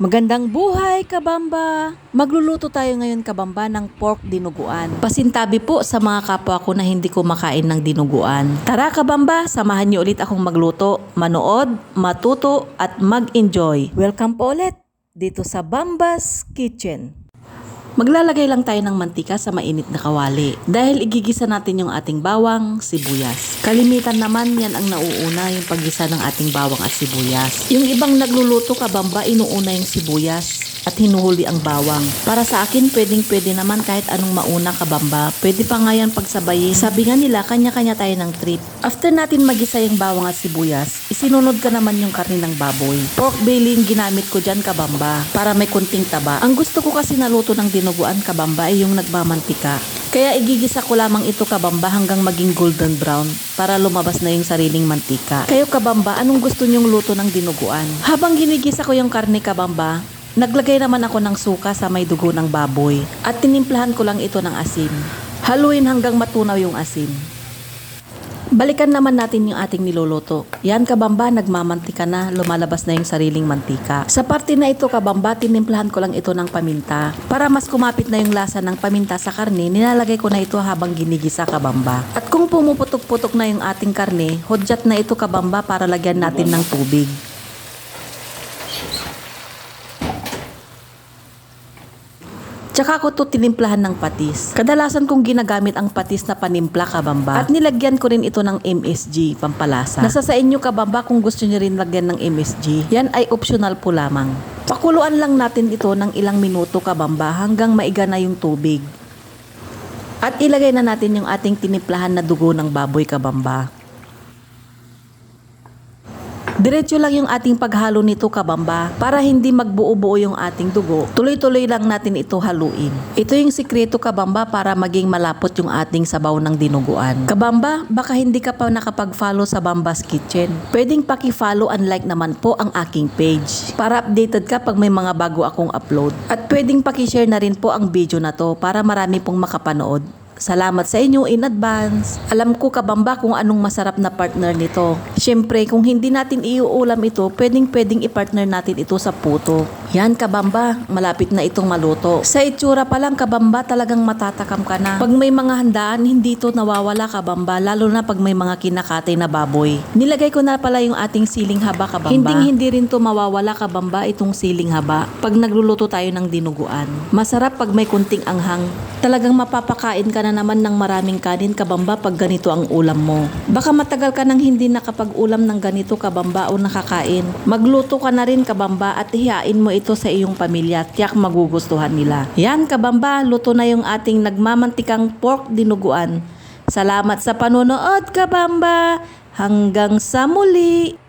Magandang buhay, kabamba! Magluluto tayo ngayon, kabamba, ng pork dinuguan. Pasintabi po sa mga kapwa ko na hindi kumakain ng dinuguan. Tara, kabamba, samahan niyo ulit akong magluto, manood, matuto, at mag-enjoy. Welcome po ulit dito sa Bamba's Kitchen. Maglalagay lang tayo ng mantika sa mainit na kawali dahil igigisa natin yung ating bawang, sibuyas. Kalimitan naman yan ang nauuna yung paggisa ng ating bawang at sibuyas. Yung ibang nagluluto kabamba, inuuna yung sibuyas at hinuhuli ang bawang. Para sa akin, pwedeng pwede naman kahit anong mauna kabamba. Pwede pa nga yan pagsabayin. Sabi nga nila, kanya-kanya tayo ng trip. After natin magisa yung bawang at sibuyas, isinunod ka naman yung karne ng baboy. Pork belly yung ginamit ko dyan kabamba para may kunting taba. Ang gusto ko kasi naluto ng dinuguan kabamba ay yung nagmamantika. Kaya igigisa ko lamang ito kabamba hanggang maging golden brown para lumabas na yung sariling mantika. Kayo kabamba, anong gusto nyong luto ng dinuguan? Habang ginigisa ko yung karne kabamba, Naglagay naman ako ng suka sa may dugo ng baboy at tinimplahan ko lang ito ng asin. Haluin hanggang matunaw yung asin. Balikan naman natin yung ating niluluto. Yan kabamba, nagmamantika na, lumalabas na yung sariling mantika. Sa parte na ito kabamba, tinimplahan ko lang ito ng paminta. Para mas kumapit na yung lasa ng paminta sa karne, nilalagay ko na ito habang ginigisa kabamba. At kung pumuputok-putok na yung ating karne, hudyat na ito kabamba para lagyan natin ng tubig. Tsaka ko to tinimplahan ng patis. Kadalasan kong ginagamit ang patis na panimpla kabamba. At nilagyan ko rin ito ng MSG, pampalasa. Nasa sa inyo kabamba kung gusto niyo rin lagyan ng MSG. Yan ay optional po lamang. Pakuluan lang natin ito ng ilang minuto kabamba hanggang maiga na yung tubig. At ilagay na natin yung ating tinimplahan na dugo ng baboy kabamba. Diretso lang yung ating paghalo nito kabamba para hindi magbuo-buo yung ating dugo. Tuloy-tuloy lang natin ito haluin. Ito yung sikreto kabamba para maging malapot yung ating sabaw ng dinuguan. Kabamba, baka hindi ka pa nakapag-follow sa Bamba's Kitchen. Pwedeng paki-follow and like naman po ang aking page para updated ka pag may mga bago akong upload. At pwedeng paki-share na rin po ang video na to para marami pong makapanood. Salamat sa inyo in advance. Alam ko kabamba kung anong masarap na partner nito. Siyempre, kung hindi natin iuulam ito, pwedeng pwedeng i-partner natin ito sa puto. Yan kabamba, malapit na itong maluto. Sa itsura pa lang kabamba, talagang matatakam ka na. Pag may mga handaan, hindi ito nawawala kabamba, lalo na pag may mga kinakatay na baboy. Nilagay ko na pala yung ating siling haba kabamba. Hindi hindi rin to mawawala kabamba itong siling haba pag nagluluto tayo ng dinuguan. Masarap pag may kunting anghang. Talagang mapapakain ka na naman ng maraming kanin kabamba pag ganito ang ulam mo. Baka matagal ka nang hindi nakapag-ulam ng ganito kabamba o nakakain. Magluto ka na rin kabamba at hihain mo ito sa iyong pamilya. Tiyak magugustuhan nila. Yan kabamba, luto na yung ating nagmamantikang pork dinuguan. Salamat sa panonood kabamba. Hanggang sa muli.